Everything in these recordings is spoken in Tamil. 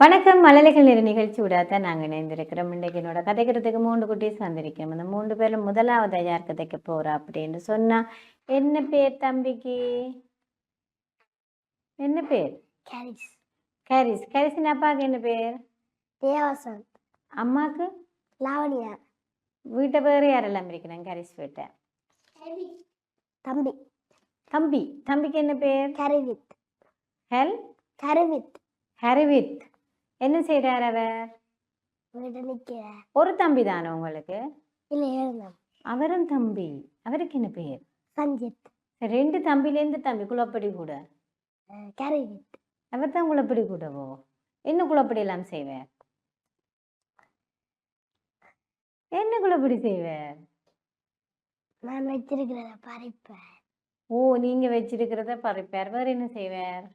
வணக்கம் மழலைகள் நிற நிகழ்ச்சியோட தான் நாங்கள் இணைந்திருக்கிறோம் இன்றைக்கு என்னோட கதைக்கிறதுக்கு மூன்று குட்டீஸ் வந்திருக்கோம் அந்த மூன்று பேர்ல முதலாவது யார் கதைக்க போறா அப்படின்னு சொன்னா என்ன பேர் தம்பிக்கு என்ன பேர் கேரிஸ் கேரிஸ் கேரிஸின் அப்பாவுக்கு என்ன பேர்? தேவசந்த். அம்மாவுக்கு லாவணியா வீட்டை வேறு யாரெல்லாம் இருக்கிறாங்க கேரிஸ் வீட்டை. தம்பி. தம்பி. தம்பிக்கு என்ன பேர்? கருவித். ஹெல்? கருவித். ஹரிவித் என்ன செய்றார் அவர்? ஒரு தம்பி தானே உங்களுக்கு? அவரும் தம்பி. அவருக்கு என்ன பேர்? சஞ்சித். ரெண்டு தம்பிலேருந்து தம்பி குளப்படி கூட கருவித். அவர் தான் குளப்படி கூடவோ என்ன குளப்படி எல்லாம் செய்வார் என்ன குளப்படி செய்வார் நான் வச்சிருக்கிறத பறிப்பேன் ஓ நீங்க வச்சிருக்கிறத பறிப்பார். வேற என்ன செய்வார்?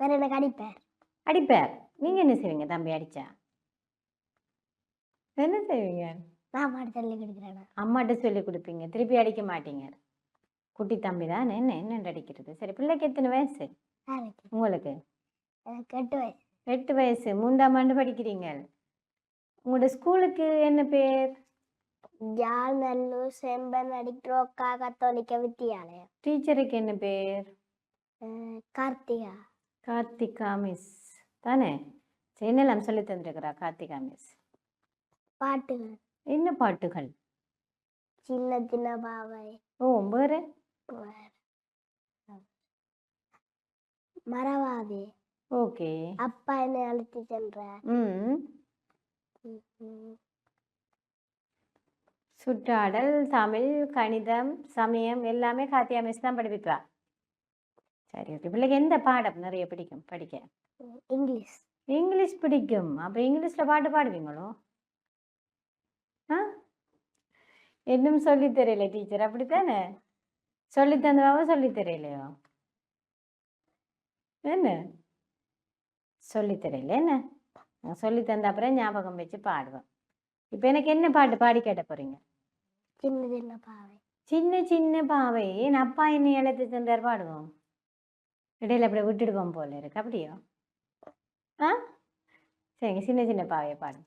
வேற எனக்கு அடிப்பேன் அடிப்பார். நீங்க என்ன செய்வீங்க தம்பி? அடிச்சா? என்ன செய்வீங்க? நான் பாட்டு சொல்லி கொடுக்குறேன் அம்மாட்ட சொல்லி கொடுப்பீங்க. திருப்பி அடிக்க மாட்டீங்க. குட்டி தம்பி தான் என்ன என்ன அடிக்கிறது? சரி பிள்ளைக்கு எத்தனை வயசு? உங்களுக்கு? எட்டு வயசு. எட்டு வயசு. மூன்றாம் ஆண்டு படிக்கிறீங்க. உங்களோட ஸ்கூலுக்கு என்ன பேர்? ஜாழ்நல்லூர் செம்பன் அடிக்ரோக்கா கத்தோலிக்க வித்தியாலயம். டீச்சருக்கு என்ன பேர்? கார்த்திகா. கார்த்திகா மிஸ். தானே? என்னெல்லாம் சொல்லி தந்துருக்கிறா கார்த்திகா மிஸ்? பாட்டுகள். என்ன பாட்டுகள்? சின்ன சின்ன பாவை. ஓ வேறு வேற. மறவாதே. ஓகே. அப்பா என்னை அழைத்து சென்ற ம். ம். சுற்றாடல் தமிழ் கணிதம் சமயம் எல்லாமே கார்த்திகா மிஸ் தான் படிப்பிப்பா. சரி ஓகே. பிள்ளைக்கு எந்த பாடம் நிறைய பிடிக்கும் படிக்க? இங்கிலீஷ். இங்கிலீஷ் பிடிக்கும். அப்போ இங்கிலீஷில் பாட்டு பாடுவீங்களோ? ஆ? இன்னும் சொல்லித் தெரியல டீச்சர். அப்படித்தானே? சொல்லி தந்தவாவோ சொல்லித் தெரியலையோ என்ன? சொல்லித் தெரியல என்ன நான் சொல்லி தந்த அப்புறம் ஞாபகம் வச்சு பாடுவேன். இப்போ எனக்கு என்ன பாட்டு பாடி கேட்ட போறீங்க? சின்ன சின்ன பாவை. சின்ன சின்ன பாவை. என் அப்பா என்னை எழுத்து தந்தார் பாடுவோம். இடையில அப்படியே விட்டுடுவோம் போல இருக்கு. அப்படியோ? ஆ? சரிங்க சின்ன சின்ன பாவையை பாடுங்க.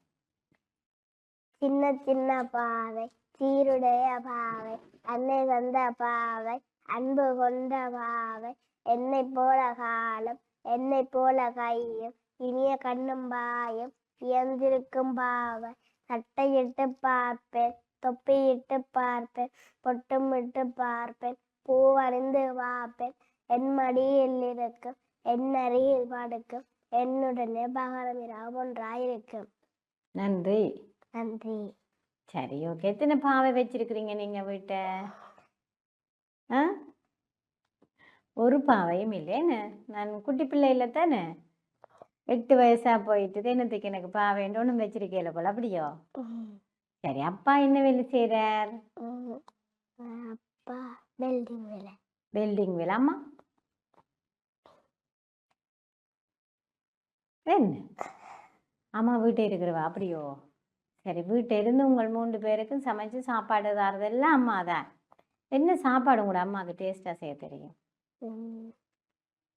சின்ன சின்ன பாவை சீருடைய பாவை அன்னை தந்த பாவை அன்பு கொண்ட பாவை என்னை போல காலம் என்னை போல கையும் இனிய கண்ணும் பாயும் இயந்திருக்கும் பாவை சட்டையிட்டு பார்ப்பேன் தொப்பியிட்டு பார்ப்பேன் பொட்டும் இட்டு பார்ப்பேன் பூவணிந்து பார்ப்பேன் என் மடியில் இருக்கும் என் அருகில் படுக்கும் என்னுடனே பகரம் இரவு ஒன்றாயிருக்கும். நன்றி. நன்றி. சரி ஓகே எத்தனை பாவை வச்சிருக்கிறீங்க நீங்க வீட்டை? ஆ? ஒரு பாவையும் இல்லைன்னு நான் குட்டி பிள்ளை இல்லை தானே? எட்டு வயசா போயிட்டு என்னத்துக்கு எனக்கு பாவைன்னு ஒன்றும் வச்சிருக்கேல போல அப்படியோ? சரி அப்பா என்ன வேலை செய்கிறார் ம், அப்பா பில்டிங் வேலை. வெல்டிங் வேலை அம்மா? என்ன அம்மா வீட்டை இருக்கிறவா அப்படியோ? சரி வீட்டை இருந்து உங்கள் மூன்று பேருக்கும் சமைச்சு சாப்பாடு தரதெல்லாம் அம்மா தான் என்ன சாப்பாடு உங்களோட அம்மாவுக்கு டேஸ்ட்டாக செய்ய தெரியும்?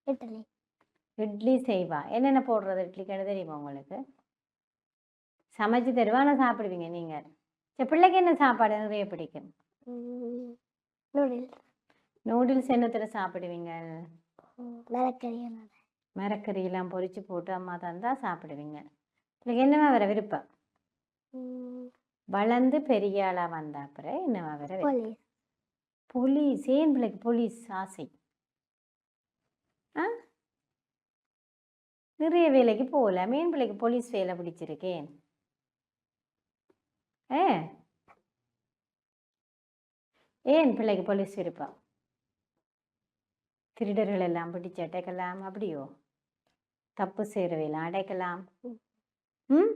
இட்லி. இட்லி செய்வா. என்னென்ன போடுறது இட்லிக்கு தெரியுமா உங்களுக்கு? சமைச்சு தருவா ஆனால் சாப்பிடுவீங்க நீங்கள் சரி பிள்ளைக்கு என்ன சாப்பாடு நிறைய பிடிக்கும்? நூடுல்ஸ். நூடுல்ஸ் என்னத்தில் சாப்பிடுவீங்க? மரக்கறி மரக்கறியெல்லாம் பொரிச்சு போட்டு அம்மா தந்தா சாப்பிடுவீங்க. உங்களுக்கு என்னவா வர விருப்பம்? வளர்ந்து பெரிய ஆளாக வந்த அப்புறம் என்னவா வர? போலீஸ். போலீஸ். ஏன் பிள்ளைக்கு போலீஸ் ஆசை ஆ நிறைய வேலைக்கு போகல. மீன் பிள்ளைக்கு போலீஸ் வேலை பிடிச்சிருக்கேன். ஏ ஏன் பிள்ளைக்கு போலீஸ் இருப்பா திருடர்கள் எல்லாம் பிடிச்சு அடைக்கலாம். அப்படியோ? தப்பு செய்கிறவையெல்லாம் அடைக்கலாம். ம்?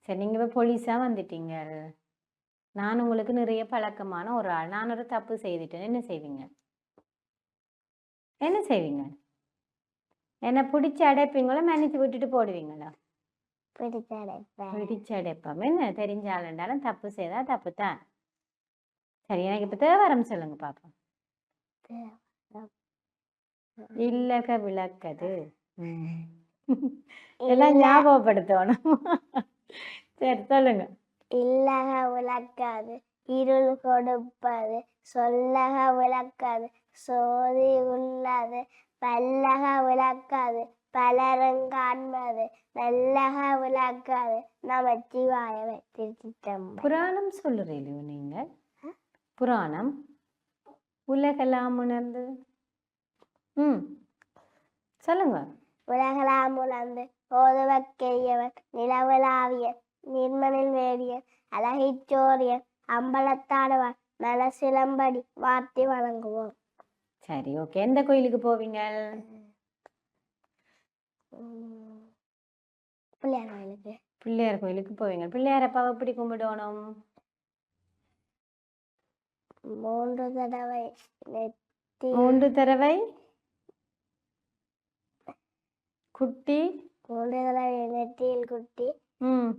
சரி நீங்கள் இப்போ போலீஸாக வந்துட்டீங்க. நான் உங்களுக்கு நிறைய பழக்கமான ஒரு ஆள். நான் ஒரு தப்பு செய்துட்டேன். என்ன செய்வீங்க? என்ன செய்வீங்க? என்ன பிடிச்சி அடைப்பீங்களோ மன்னிச்சு விட்டுட்டு போடுவீங்களோ பிடிச்ச அடைப்பேன் பிடிச்சு அடைப்போம் என்ன தெரிஞ்சாலும் தப்பு செய்தா தப்பு தான் சரி எனக்கு இப்போ தேவாரம் சொல்லுங்க பாப்போம் இல்லக விளக்கது. எல்லாம் ஞாபகப்படுத்தணும் சரி சொல்லுங்க இல்லக விளக்காது இருள் கொடுப்பது சொல்லக விளக்காது சோதி உள்ளது பல்லக விளக்காது பலரும் காண்பது நல்லக விளக்காது. நமச்சிவாயவே திருச்சிட்டம்பலம் புராணம் சொல்லுறீங்களோ நீங்க? புராணம்? உலகெல்லாம் உணர்ந்து. ம். சொல்லுங்க. உலகலாம் உணர்ந்து ஓதுவக்கெரியவன் நிலவலாவிய நிர்மனில் வேடியன் அழகிச்சோரியன் அம்பலத்தாடுவான் மலசிலம்படி வார்த்தை வழங்குவோம் சரி ஓகே. எந்த கோயிலுக்கு போவீங்க? பிள்ளையார் கோயிலுக்கு. பிள்ளையார் கோயிலுக்கு போவீங்க. பிள்ளையார் அப்பாவை எப்படி கும்பிடணும் மூன்று தடவை மூன்று தடவை? குட்டி? மூன்று தடவை நெத்தியில் குட்டி. ம்.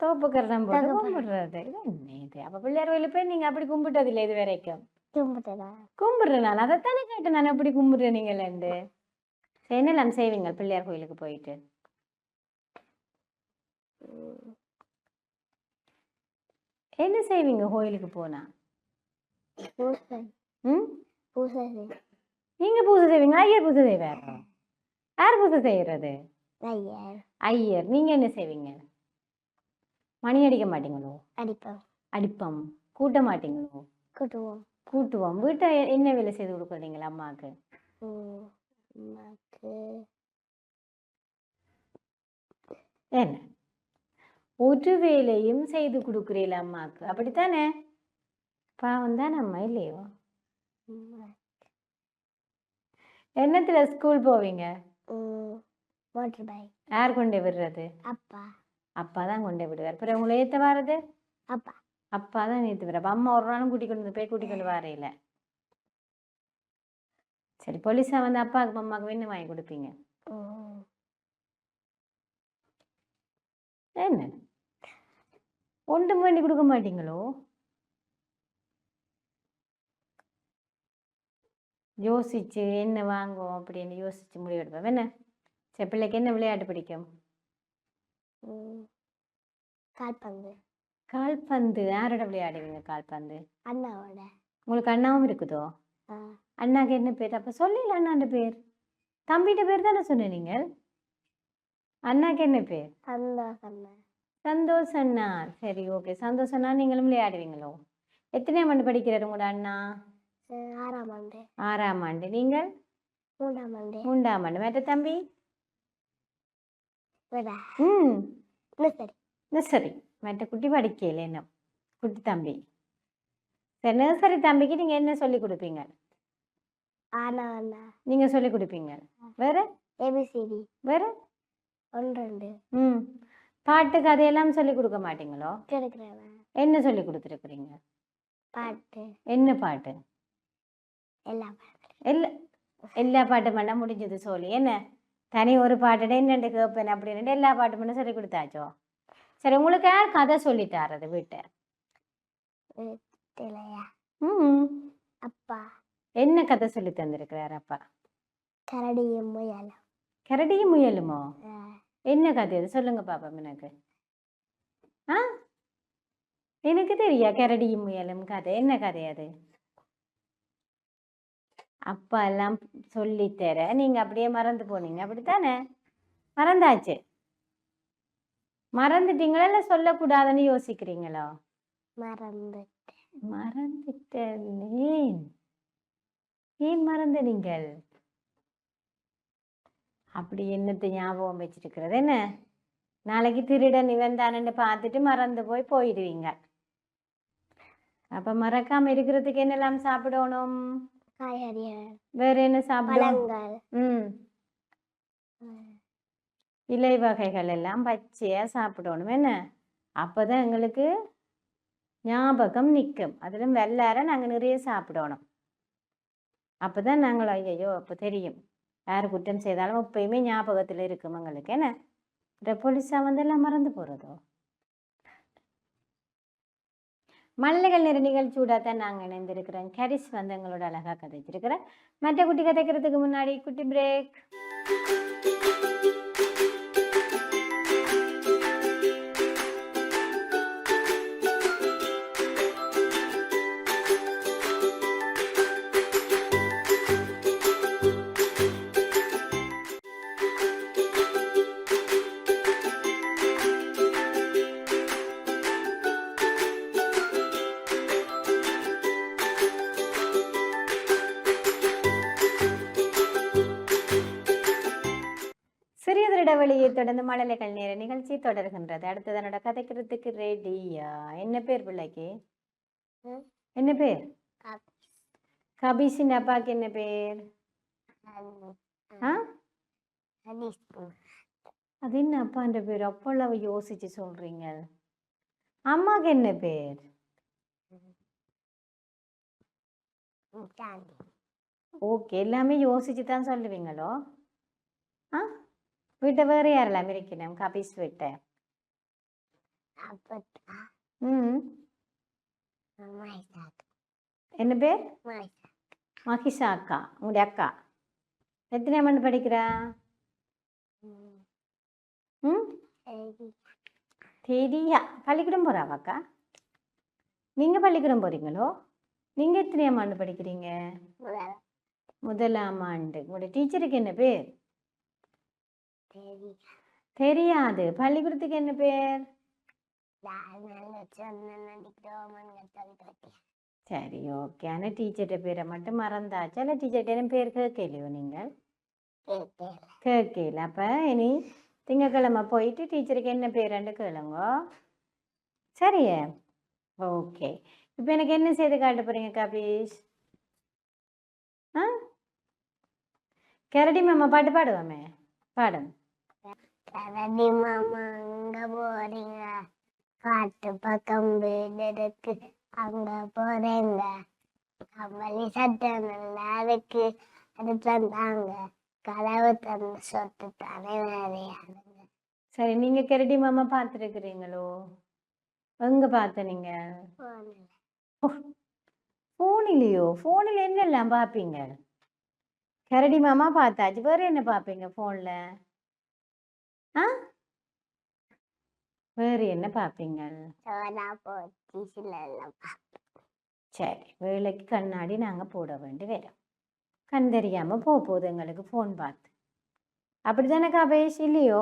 தோப்பு கரணம் போட்டு. கும்பிடுறது. இது என்ன இது அப்போ பிள்ளையார் கோயிலுக்கு போய் நீங்கள் அப்படி கும்பிட்டதில்லை இது வரைக்கும். நான் அதைத்தானே கேட்டேன். நான் எப்படி கும்பிடுறேன் நீங்களேண்டு சரி என்னெல்லாம் செய்வீங்க பிள்ளையார் கோயிலுக்கு போயிட்டு? என்ன செய்வீங்க கோயிலுக்கு போனா? பூசை. ம்? பூசை நீங்க பூஜை செய்வீங்களா? ஐயர் பூஜை செய்வாரா? யார் பூஜை செய்யறது? ஐயர். ஐயர். நீங்க என்ன செய்வீங்க? மணி அடிக்க மாட்டீங்களோ? அடிப்போம். அடிப்பம். கூட்ட மாட்டீங்களோ? கூட்டுவோம். கூட்டுவோம். வீட்டை என்ன வேலை செய்து கொடுக்குறீங்களா அம்மாவுக்கு என்ன? ஒரு வேலையும் செய்து கொடுக்குறீல அம்மாவுக்கு அப்படித்தானே? பாவம் தான் அம்மா இல்லையோ? என்னத்துல ஸ்கூல் போவீங்க? உம், மோட்டர் பைக். யார் கொண்டு விடுறது? அப்பா. அப்பா தான் கொண்டு விடுவார். அப்புறம் உங்களை ஏற்ற வர்றது அப்பா. அப்பா தான் நேற்று வர அம்மா ஒரு நாளும் கூட்டிக் கொண்டு வந்து போய் கூட்டிக் கொண்டு வரையில சரி போலீஸா வந்து அப்பாவுக்கு அம்மாவுக்கு வேணும் வாங்கி கொடுப்பீங்க. என்ன? ஒன்றும் வேண்டி கொடுக்க மாட்டீங்களோ? யோசிச்சு என்ன வாங்குவோம் அப்படின்னு யோசிச்சு முடிவெடுப்போம் என்ன? சரி பிள்ளைக்கு என்ன விளையாட்டு பிடிக்கும்? கால்பந்து. கால்பந்து யாரோட விளையாடுவீங்க கால்பந்து? அண்ணாவோட. உங்களுக்கு அண்ணாவும் இருக்குதோ? அண்ணாக்கு என்ன பேர்? அப்போ சொல்லல அண்ணாண்ட பேர். தம்பிகிட்ட பேர் தானே சொன்ன நீங்கள்? அண்ணாக்கு என்ன பேர்? அண்ணா. சந்தோஷ் அண்ணா. சரி ஓகே சந்தோஷ் அண்ணா நீங்களும் விளையாடுவீங்களோ? எத்தனையாம் ஆண்டு படிக்கிறார் உங்களோட அண்ணா? ஆறாம் ஆண்டு. ஆறாம் ஆண்டு. நீங்கள்? மூன்றாம் ஆண்டு. மூன்றாம் ஆண்டு. மேட்ட தம்பி? ம். இன்னும் சரி மேட்ட குட்டி படிக்கல என்ன குட்டி தம்பி சரி நர்சரி தம்பிக்கு நீங்கள் என்ன சொல்லி கொடுப்பீங்க நீங்கள் சொல்லி கொடுப்பீங்க வேற ஏபிசிடி வேற ஒன்று ரெண்டு ம் பாட்டு கதையெல்லாம் சொல்லி கொடுக்க மாட்டீங்களோ என்ன சொல்லி கொடுத்துருக்குறீங்க பாட்டு என்ன பாட்டு பாட்டு எல்லா எல்லா பாட்டும் பண்ண முடிஞ்சது சொல்லி என்ன தனி ஒரு பாட்டுட என்னண்டு கேட்பேன் அப்படின்னு எல்லா பாட்டும் பண்ண சொல்லி கொடுத்தாச்சோ சரி உங்களுக்கு யார் கதை சொல்லி தர்றது வீட்டை? ம் அப்பா. என்ன கதை சொல்லி தந்திருக்கிறார் அப்பா? கரடியும் முயலும். கரடியும் முயலுமோ? என்ன கதை அது சொல்லுங்க பாப்பா எனக்கு. ஆ? எனக்கு தெரியா கரடியும் முயலும் கதை? என்ன கதை அது? அப்பா எல்லாம் சொல்லித்தர. நீங்க அப்படியே மறந்து போனீங்க. அப்படித்தானே? மறந்தாச்சு. மறந்துட்டீங்களா இல்ல சொல்லக்கூடாதுன்னு யோசிக்கிறீங்களோ? மறந்து மறந்துட்டேன். ஏன்? ஏன் மறந்த நீங்கள் அப்படி என்னத்தை ஞாபகம் வச்சிருக்கிறது? என்ன? நாளைக்கு திருடன் இவன் தானன்னு பார்த்துட்டு மறந்து போய் போயிடுவீங்க. அப்ப மறக்காம இருக்கிறதுக்கு என்னெல்லாம் சாப்பிடணும்? வேற என்ன சாப்பிடணும் பழங்கள். ம். அஹ் இலை வகைகள் எல்லாம் பச்சையாக சாப்பிடணும். என்ன? அப்போ தான் எங்களுக்கு ஞாபகம் நிற்கும் அதிலும் வெள்ளார நாங்கள் நிறைய சாப்பிடணும். அப்பதான் நாங்கள் ஐயோ அப்போ தெரியும். யார் குற்றம் செய்தாலும் எப்பயுமே ஞாபகத்தில் இருக்கும் எங்களுக்கு. என்ன? இந்த போலீஸா வந்து எல்லாம் மறந்து போகிறதோ மல்லிகள் நிற நிகழ்ச்சியோட தான் நாங்கள் இணைந்திருக்கிறோம். கரிஸ் வந்து எங்களோட அழகாக கதைச்சிருக்கிறேன் மற்ற குட்டி கதைக்கிறதுக்கு முன்னாடி குட்டி பிரேக் தொடர்ந்து மழலைகள் நேர நிகழ்ச்சி தொடர்கின்றது. அடுத்தது என்னோட கதைக்கிறதுக்கு ரெடியா என்ன பேர் பிள்ளைக்கு. என்ன பேர்? கப்- கபீஷின் அப்பாக்கு என்ன பேர்? அது என்ன அப்பான்ற பேர்? அவ்வளவு யோசிச்சு சொல்றீங்க. அம்மாக்கு என்ன பேர்? ஓகே எல்லாமே யோசிச்சு தான் சொல்லுவீங்களோ? ஆ? வீட்டை வேறு யாரெல்லாம் இருக்கணும் கபீஸ் வீட்டை? மைசாக் என்ன பேர்? மகிஷா அக்கா உங்களுடைய அக்கா. எத்தனை மணி படிக்கிறா? ம். தெரியா பள்ளிக்கூடம் போகிறாவாக்கா நீங்கள் பள்ளிக்கூடம் போகிறீங்களோ நீங்கள் எத்தனையாம் ஆண்டு படிக்கிறீங்க? முதல் முதலாம் ஆண்டு. உங்களுடைய டீச்சருக்கு என்ன பேர்? தெரியாது. பள்ளிக்கூடத்துக்கு என்ன பேர்? சரி ஓகே ஆனால் டீச்சர்கிட்ட பேரை மட்டும் மறந்தாச்சு? அல்ல டீச்சர்கிட்ட பேர் கேட்கலையோ நீங்கள்? கேட்கல. அப்போ இனி திங்கக்கிழமை போயிட்டு டீச்சருக்கு என்ன பேருன்னு கேளுங்க. சரியே? ஓகே இப்போ எனக்கு என்ன செய்து காட்ட போறீங்க கபீஷ்? ஆ? கரடி மாமா பாட்டு பாடுவோமே? பாடுங்க கரடி மாமா அங்க போறீங்க? காட்டு பக்கம் வீடு இருக்கு. அங்க போறேங்க. கம்பளி சட்டை நல்லா இருக்கு. அது தந்தாங்க கதவு தந்து சொத்து தானே வேறையாடுங்க சரி நீங்கள் கரடி மாமா பார்த்துருக்குறீங்களோ? எங்கே பார்த்த நீங்கள் ஃபோனிலையோ ஃபோனில் என்னெல்லாம் பார்ப்பீங்க? கரடி மாமா பார்த்தாச்சு. வேறு என்ன பார்ப்பீங்க ஃபோனில் ஆ? வேறு என்ன பார்ப்பீங்க சரி வேலைக்கு கண்ணாடி நாங்கள் போட வேண்டி வரோம். கண் தெரியாமல் போக போகுது எங்களுக்கு ஃபோன் பார்த்து. அப்படி தானே கபேஷ் இல்லையோ?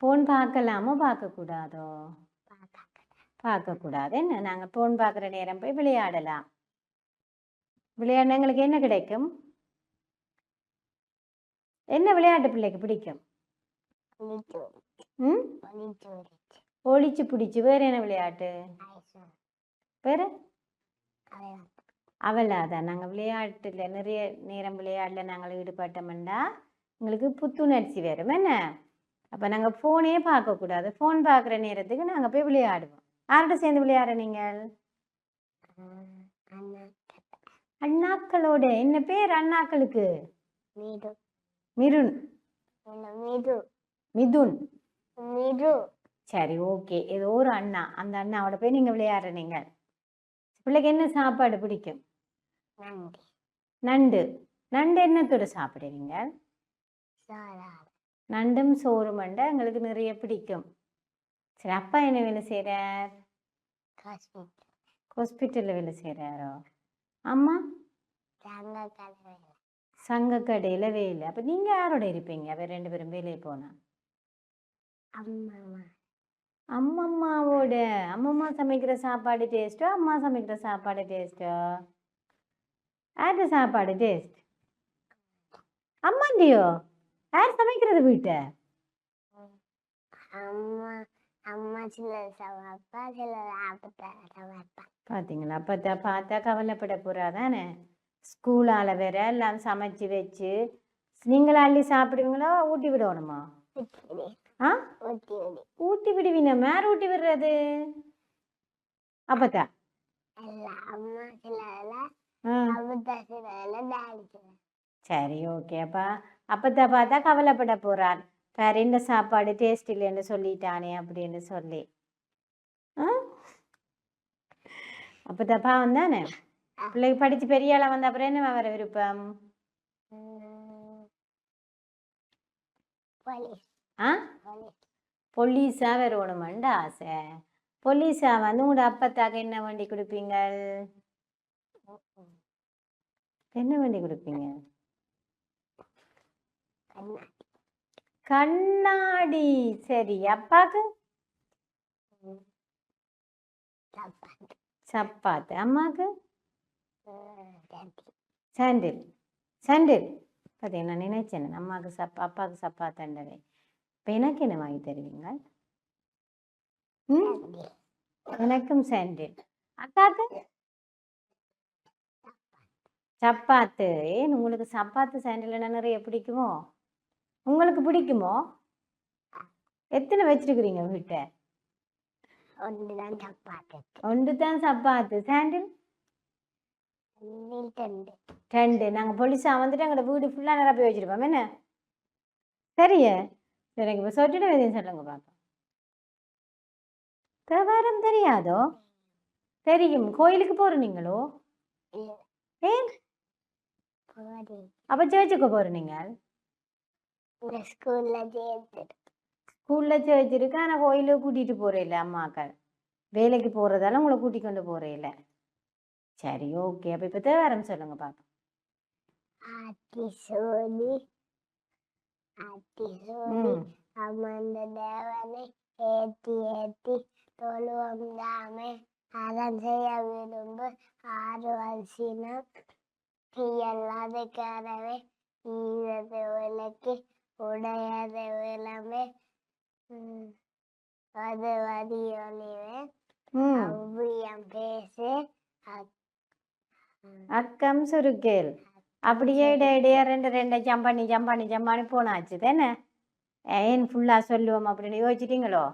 ஃபோன் பார்க்கலாமோ பார்க்கக்கூடாதோ? பார்க்கக்கூடாது. என்ன நாங்கள் ஃபோன் பார்க்குற நேரம் போய் விளையாடலாம். விளையாடினா எங்களுக்கு என்ன கிடைக்கும்? என்ன விளையாட்டு பிள்ளைக்கு பிடிக்கும்? ஒளிச்சு பிடிச்சி வேறு என்ன விளையாட்டு? வேறு? அவளாதான். நாங்கள் விளையாட்டில் நிறைய நேரம் விளையாடல நாங்கள் ஈடுபட்டோம்னா எங்களுக்கு புத்துணர்ச்சி வரும். என்ன? அப்போ நாங்கள் ஃபோனே பார்க்கக்கூடாது. ஃபோன் பார்க்குற நேரத்துக்கு நாங்கள் போய் விளையாடுவோம். யார்கிட்ட சேர்ந்து விளையாடுற நீங்கள்? அண்ணாக்களோட. என்ன பேர் அண்ணாக்களுக்கு? மிருன் மீது? மிதுன். மீது. சரி ஓகே. ஏதோ ஒரு அண்ணா. அந்த அண்ணாவோட போய் நீங்கள் விளையாடுற நீங்கள் பிள்ளைக்கு என்ன சாப்பாடு பிடிக்கும்? நண்டு. நண்டு. என்னத்தோட சாப்பிடுவீங்க? நண்டும் சோறும் மண்டை எங்களுக்கு நிறைய பிடிக்கும். சரி அப்பா என்ன வேலை செய்கிறார் ஹாஸ்பிட்டலில் வேலை செய்கிறாரோ அம்மா? தங்க கலவை சங்க கடையில் வேலை. அப்போ நீங்கள் யாரோட இருப்பீங்க? அவர் ரெண்டு பேரும் வேலையை போனால் அம்மா அம்மம்மாவோட. அம்மம்மா சமைக்கிற சாப்பாடு டேஸ்ட்டோ அம்மா சமைக்கிற சாப்பாடு டேஸ்ட்டோ யார்கிட்ட சாப்பாடு டேஸ்ட் அம்மாண்டியோ யார் சமைக்கிறது வீட்டை? அம்மா அம்மா சில சமைப்பா சில பார்த்தீங்களா பார்த்தா பார்த்தா கவலைப்பட போகிறாதானே ஸ்கூலால் வேற எல்லாம் சமைச்சு வச்சு நீங்களா அள்ளி சாப்பிடுவீங்களோ? ஊட்டி விடணுமா? ஆ? ஊட்டி விடு. ஊட்டி விடுவீங்க. மேற ஊட்டி விடுறது? அப்பத்தா. சரி ஓகேப்பா அப்பத்தா பார்த்தா கவலைப்பட போறான் வேற இந்த சாப்பாடு டேஸ்ட் இல்லைன்னு சொல்லிட்டானே அப்படின்னு சொல்லி. ஆ? அப்பத்தா பாவம் தானே? பிள்ளைக்கு படிச்சு பெரிய ஆளா வந்த அப்புறம் என்ன வர விருப்பம்? ஆ? போலீஸ் வரணுமெண்டு ஆசை. போலீஸா வந்து உங்களோட அப்பத்தாக்கு என்ன வண்டி கொடுப்பீங்க? என்ன வண்டி கொடுப்பீங்க? கண்ணாடி. சரி அப்பாக்கு? சப்பாத்து. அம்மாக்கு. சாண்டில் சாண்டில் பார்த்தீங்க நான் நினைச்சேன். அம்மாவுக்கு சப்பா அப்பாவுக்கு சப்பாத்தண்டவே. இப்போ எனக்கு என்ன வாங்கி தருவீங்க. எனக்கும் சாண்டில் அக்காக்கு? சப்பாத்து. ஏன் உங்களுக்கு சப்பாத்து சாண்டில் நிறைய பிடிக்குமோ? உங்களுக்கு பிடிக்குமோ? எத்தனை வச்சிருக்கிறீங்க வீட்ட ஒன்றுதான் சப்பாத்தி. ஒன்று தான் சப்பாத்து. சாண்டில் ரெண்டு நாங்கள் பொலிசா வந்துட்டு எங்களோட வீடு ஃபுல்லாக நிரப்பி வச்சிருப்போம். என்ன? சரியே? சரி இப்போ சொட்டிட வேதியம் சொல்லுங்க பார்ப்போம் தேவாரம் தெரியாதோ? தெரியும். கோயிலுக்கு போகிற நீங்களோ? இல்லை. ஏன் அப்போ சேர்ச்சுக்கு போகிற நீங்கள்? ஸ்கூல்ல சேர்த்து ஸ்கூலில் சேர்ச் இருக்கு. ஆனால் கோயிலுக்கு கூட்டிகிட்டு போகிறேன் அம்மாக்கள் வேலைக்கு போகிறதால உங்களை கூட்டி கொண்டு போகிறேன் சரி ஓகே. அப்போ இப்போ தேவாரம் சொல்லுங்க பார்ப்போம் ஆத்தி சோதி ஆத்தி சோதி ம். அமர்ந்த தேவனை ஏத்தி ஏத்தி தொழுவம் தாமே அறம் செய்ய விரும்பு ஆறு வசினம் தீயல்லாத கரவே ஈரது விளக்கு உடையது விளமே ம், அது வதி ஒளிவே அவ்வியம் பேசு அக்- அக்கம் சுருக்கேல். அப்படியே இடைய இடைய ரெண்டு ரெண்டு ஜம்பானி ஜம்பானி ஜம்பானி போனாச்சு தானே? ஏன் ஃபுல்லாக சொல்லுவோம் அப்படின்னு யோசிச்சிட்டீங்களோ?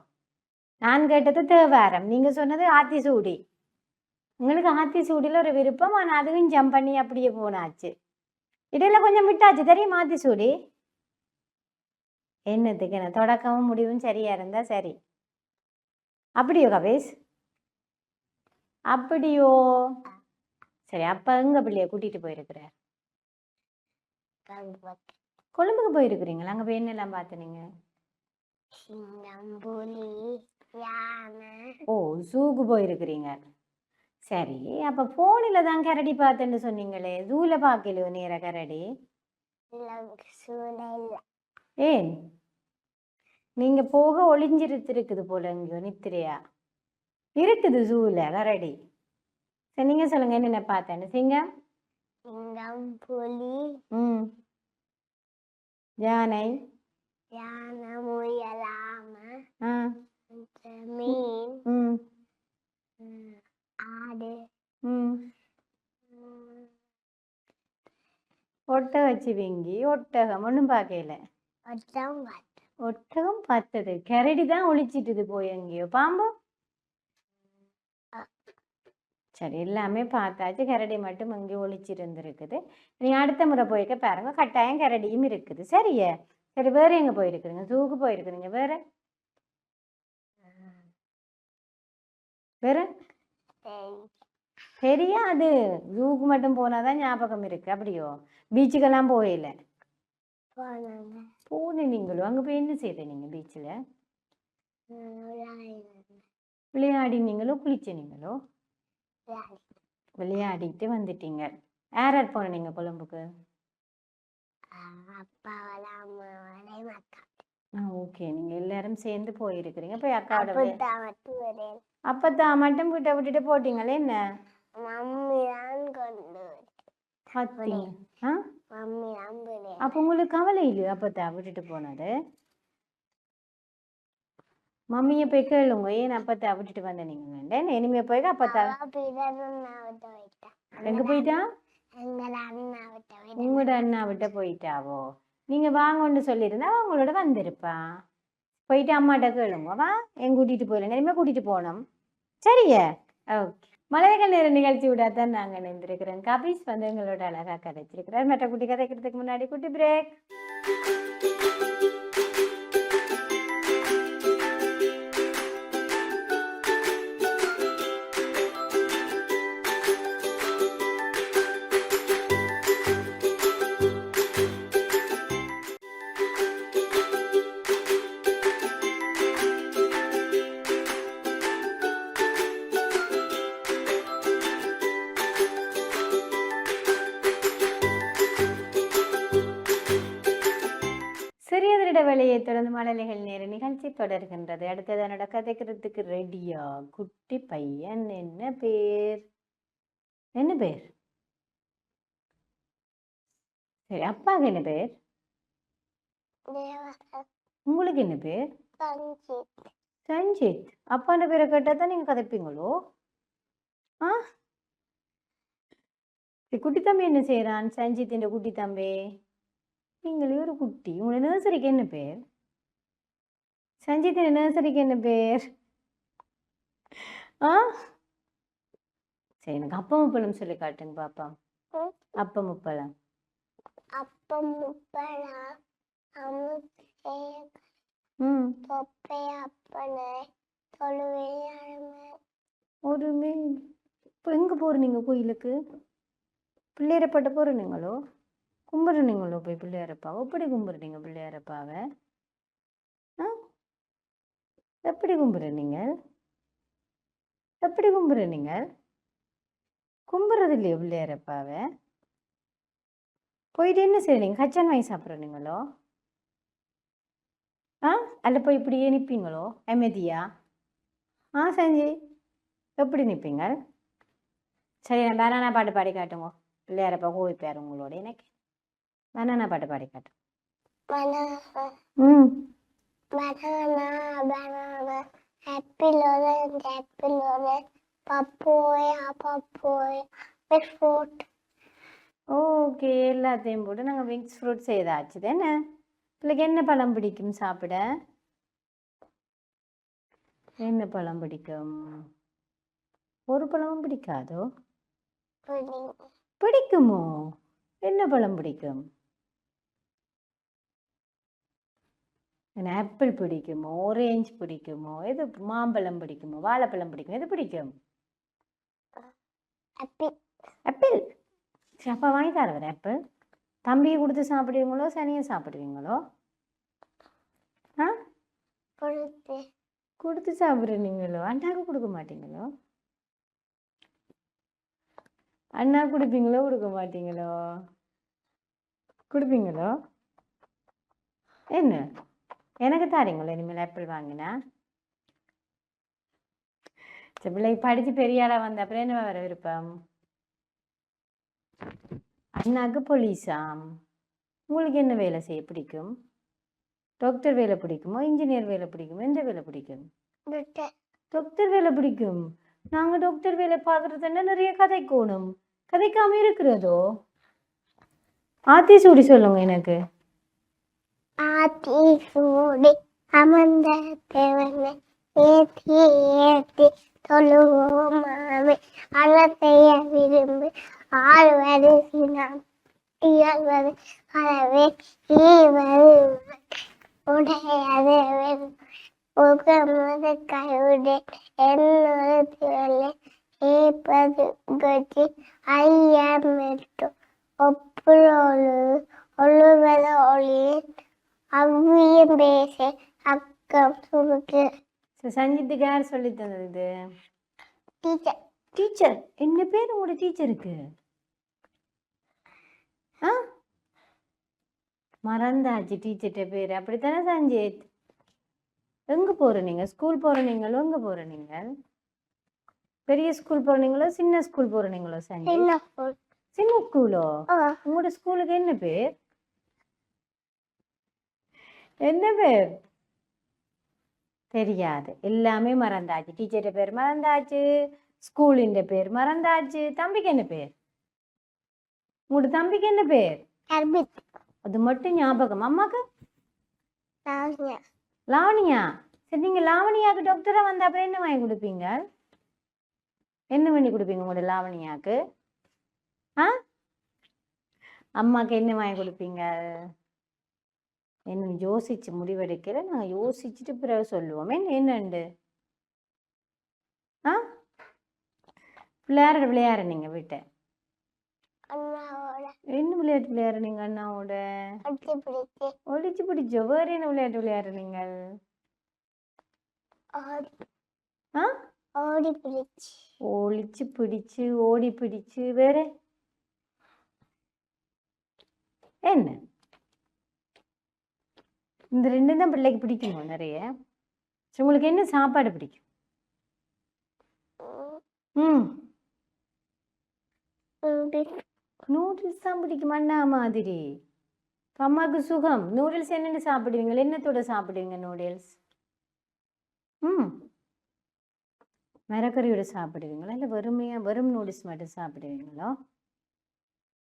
நான் கேட்டது தேவாரம். நீங்கள் சொன்னது ஆத்தி சூடி. உங்களுக்கு ஆத்தி சூடியில் ஒரு விருப்பம் ஆனால் அதுவும் ஜம்ப் பண்ணி அப்படியே போனாச்சு இடையில கொஞ்சம் விட்டாச்சு தெரியுமா ஆத்தி சூடி? என்னத்துக்கு என்ன தொடக்கமும் முடிவும் சரியா இருந்தா சரி. அப்படியோ கபேஷ் அப்படியோ. சரி அப்போ எங்க பிள்ளைய கூட்டிட்டு போயிருக்கிறார் கொழும்புக்கு போயிருக்கிறீங்களா? அங்கே போய் என்னெல்லாம் யானை. ஓ ஜூக்கு போயிருக்கிறீங்க. சரி அப்போ ஃபோனில் தான் கரடி பார்த்தேன்னு சொன்னீங்களே. ஜூவில் பார்க்கலையோ நேர கரடி? ஏன்? நீங்கள் போக ஒளிஞ்சிருத்து இருக்குது போல எங்கேயோ நித்திரையா? இருக்குது ஜூவில் கரடி. சரி நீங்கள் சொல்லுங்கள் என்னென்ன பார்த்தேன்னு சிங்கம் சிங்கம் புலி. ம். யானை. யானை முயல் ஆமை. ஆ. மீன். ம். ஆடு. ம். ஒட்டகம் வச்சு விங்கி ஒட்டகம். ஒன்றும் பார்க்கல. ஒட்டகம் பார்த்தது. கரடி தான் ஒளிச்சிட்டுது போய் எங்கேயோ. பாம்பு? சரி எல்லாமே பார்த்தாச்சு. கரடி மட்டும் எங்கேயோ ஒளிச்சிருந்துருக்குது. நீ அடுத்த முறை போயிருக்க பாருங்க. கட்டாயம் கரடியும் இருக்குது. சரியே? சரி வேற எங்க போயிருக்கிறீங்க ஜூக்கு போயிருக்கிறீங்க வேற? வேற? சரி தெரியாது. ஜூக்கு மட்டும் போனாதான் ஞாபகம் இருக்கு. அப்படியோ? பீச்சுக்கெல்லாம் போனாங்க போன நீங்களோ? அங்கே போய் என்ன செய்த நீங்கள் பீச்சில்? ம், விளையாடினாங்க. விளையாடினீங்களோ குளிச்சனீங்களோ விளையாடி விளையாடிட்டு வந்துட்டீங்க. யார் யார் போன நீங்கள் கொழும்புக்கு? ஓகே. நீங்கள் எல்லாரும் சேர்ந்து போயிருக்கிறீங்க. போய் அக்காவோட விளையா- அப்பா மட்டும் வீட்டை விட்டுட்டு போட்டீங்களே என்ன? அப்போ உங்களுக்கு கவலை இல்லையோ அப்பத்தான் விட்டுட்டு போனது? மம்மியை போய் கேளுங்க. ஏன் அப்பத்தா விட்டுட்டு வந்த நீங்கள் இனிமே போய் அப்பத்தா? எங்கே போயிட்டா? உங்களோட அண்ணா விட்ட போயிட்டாவோ? நீங்க வாங்கன்னு சொல்லியிருந்தா உங்களோட வந்திருப்பா. போயிட்டு அம்மாட்ட கேளுங்க. வா எங்க கூட்டிட்டு போயிடல இனிமே கூட்டிட்டு போனோம் சரியா? ஓகே. மலையகள் நேர நிகழ்ச்சியோட தான் நாங்கள் இணைந்திருக்கிறோம். கபீஸ் வந்து எங்களோட அழகாக கதைச்சிருக்கிறார். மற்ற குட்டி கதைக்கிறதுக்கு முன்னாடி குட்டி பிரேக். தொடர்கின்றது. அடுத்தது என்னோட கதைக்கிறதுக்கு ரெடியா குட்டி பையன் என்ன பேர்? என்ன பேர்? சரி அப்பாவுக்கு என்ன பேர்? உங்களுக்கு என்ன பேர்? சஞ்சித். அப்பான்ற பேரை கேட்டால் தான் நீங்கள் கதைப்பீங்களோ? ஆ? குட்டி தம்பி என்ன செய்கிறான் சஞ்சித் என்ற குட்டி தம்பி. நீங்களே ஒரு குட்டி. உங்களை நர்சரிக்கு என்ன பேர்? சஞ்சித் நர்சரிக்கு என்ன பேர்? ஆ? சரி எனக்கு அப்பம் முப்பழம் சொல்லி காட்டுங்க பாப்பா. அப்பம் முப்பழம். அப்பம் முப்படா அமுத்தே ம். தொப்பை அப்பனை தொழுவையாளுமே ஒரு மீன். இப்போ எங்கே போகிறீங்க கோயிலுக்கு? பிள்ளையரப்பட்ட போகிறீங்களோ கும்பிட்றீங்களோ போய் பிள்ளையாரப்பாவை? எப்படி கும்பிட்றீங்க பிள்ளையாரப்பாவை? எப்படி கும்பிட்றீங்க எப்படி கும்பிட்றீங்க கும்பிட்றது இல்லையோ பிள்ளையாரப்பாவை போயிட்டு என்ன செய்றீங்க கச்சான் வாங்கி சாப்பிட்றீங்களோ ஆ? அல்ல போய் இப்படியே நிற்பீங்களோ அமைதியா? ஆ சஞ்சி எப்படி நிற்பீங்க சரி நான் பனானா பாட்டு பாடி காட்டுங்க. பிள்ளையாரப்பா கோவிப்பார் உங்களோட எனக்கு. பனானா பாட்டு பாடி பனானா ம். Banana banana apple orange apple orange papaya papaya with fruit. Okay எல்லாத்தையும் போட்டு நாங்கள் மிக்ஸ் ஃப்ரூட் செய்தாச்சு. தானே பிள்ளைக்கு என்ன பழம் பிடிக்கும் சாப்பிட? என்ன பழம் பிடிக்கும்? ஒரு பழமும் பிடிக்காதோ? பிடிக்குமோ? என்ன பழம் பிடிக்கும்? ஆப்பிள் பிடிக்குமோ ஆரஞ்சு பிடிக்குமோ எது மாம்பழம் பிடிக்குமோ வாழைப்பழம் பிடிக்குமோ எது பிடிக்கும்? ஆப்பிள். அப்பா வாங்கி தரவர் ஆப்பிள். தம்பியை கொடுத்து சாப்பிடுவீங்களோ சனியை சாப்பிடுவீங்களோ? ஆ? கொடுத்து. கொடுத்து சாப்பிட்றீங்களோ? அண்ணாவுக்கு கொடுக்க மாட்டீங்களோ? அண்ணா கொடுப்பீங்களோ கொடுக்க மாட்டீங்களோ? கொடுப்பீங்களோ? என்ன? எனக்கு தாரீங்களோ இனிமேல் ஆப்பிள் வாங்கினா. பிள்ளைக்கு படித்து பெரிய ஆளாக வந்த அப்புறம் என்ன வர விருப்பம்? அண்ணாக்கு போலீஸாம் உங்களுக்கு என்ன வேலை செய்ய பிடிக்கும்? டாக்டர் வேலை பிடிக்குமோ? இன்ஜினியர் வேலை பிடிக்குமோ? எந்த வேலை பிடிக்கும்? டாக்டர் வேலை பிடிக்கும். நாங்கள் டாக்டர் வேலை பார்க்குறதுன்னா நிறைய கதைக்கோணும் கதைக்காம இருக்கிறதோ? ஆத்தி சூடி சொல்லுங்க எனக்கு. ஆத்தி சூடி அமர்ந்த தேவனை ஏத்தி ஏத்தி தொழுவோம் மாமே. அலத்தைய விரும்பு ஆழ்வது சினம் இயல்வது கலவே ஈவது உடையது உகமது கையுடை என்னொரு திரளை ஏப்பது கட்டி ஐயமிட்டு ஒப்புரோடு ஒழுவது ஒளியின் அவ்வியம் பேச அக்கம் சுருக்கு. சரி, சஞ்சித்துக்கு யார் சொல்லி தந்தது இது? டீச்சர். டீச்சர்? என்ன பேர் உங்களோட டீச்சருக்கு? ஆ? மறந்தாச்சு டீச்சர்கிட்ட பேர். அப்படித்தானே சஞ்சித் எங்க போற நீங்க? ஸ்கூல் போற நீங்களோ? எங்க போற நீங்க? பெரிய ஸ்கூல் போறீங்களோ சின்ன ஸ்கூல் போறீங்களோ சஞ்சித் சின்ன ஸ்கூல். உங்களோட ஸ்கூலுக்கு என்ன பேர்? என்ன பேர்? தெரியாது. எல்லாமே மறந்தாச்சு. டீச்சர்ட பேர் மறந்தாச்சு. ஸ்கூலின் பேர் மறந்தாச்சு. தம்பிக்கு என்ன பேர்? உங்களோட தம்பிக்கு என்ன பேர்? அது மட்டும் ஞாபகம். அம்மாக்கு? லாவண்யா. லாவணியா. சரி நீங்க லாவணியாக்கு டாக்டரா வந்த அப்புறம் என்ன வாங்கி கொடுப்பீங்க? என்ன பண்ணி கொடுப்பீங்க உங்களோட லாவணியாக்கு? ஆ? அம்மாக்கு என்ன வாங்கி கொடுப்பீங்க? என்ன யோசிச்சு முடிவெடுக்கிற நாங்கள் யோசிச்சுட்டு பிறகு சொல்லுவோம். என்ன என்னண்டு? ஆ? விளையாடுற விளையாட நீங்க வீட்டை? என்ன விளையாட்டு விளையாடுறீங்க அண்ணாவோட? பிடிச்சி. ஒளிச்சு பிடிச்சோ? வேற என்ன விளையாட்டு விளையாடுறீங்க ஓடி பிடிச்சி. ஒளிச்சு பிடிச்சு ஓடி பிடிச்சு வேற? என்ன? இந்த ரெண்டும் தான் பிள்ளைக்கு பிடிக்குமோ நிறைய? சரி, உங்களுக்கு என்ன சாப்பாடு பிடிக்கும்? ம். நூடுல்ஸ். தான் பிடிக்குமா அண்ணா மாதிரி. அம்மாவுக்கு சுகம். நூடுல்ஸ் என்னென்னு சாப்பிடுவீங்க? என்னத்தோட சாப்பிடுவீங்க நூடுல்ஸ்? ம். மரக்கறியோட சாப்பிடுவீங்களா? இல்லை வெறுமையாக வெறும் நூடுல்ஸ் மட்டும் சாப்பிடுவீங்களோ?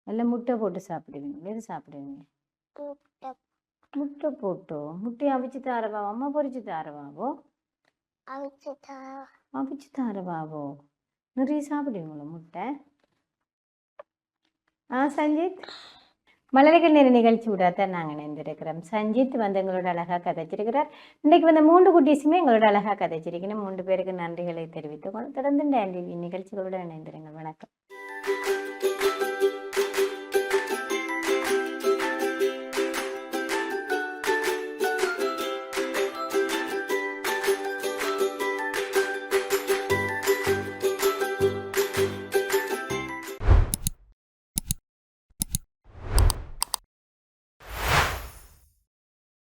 இல்லை முட்டை போட்டு சாப்பிடுவீங்களா? எது சாப்பிடுவீங்க? முட்டை போட்டோ முட்டையை அவிச்சு தாரவாவோ அம்மா பொரிச்சு தாரவாவோ அவிச்சு அவிச்சு தாரவாவோ நிறைய சாப்பிடுவீங்களோ முட்டை ஆ சஞ்சித் மலர்கள் நேர நிகழ்ச்சி விடாதான் நாங்கள் இணைந்திருக்கிறோம் சஞ்சித் வந்து எங்களோட அழகாக கதைச்சிருக்கிறார் இன்றைக்கு வந்த மூன்று குட்டீஸுமே எங்களோட அழகாக கதைச்சிருக்கணும் மூன்று பேருக்கு நன்றிகளை தெரிவித்துக் கொண்டு தொடர்ந்து நிகழ்ச்சிகளோடு இணைந்திருங்கள் வணக்கம்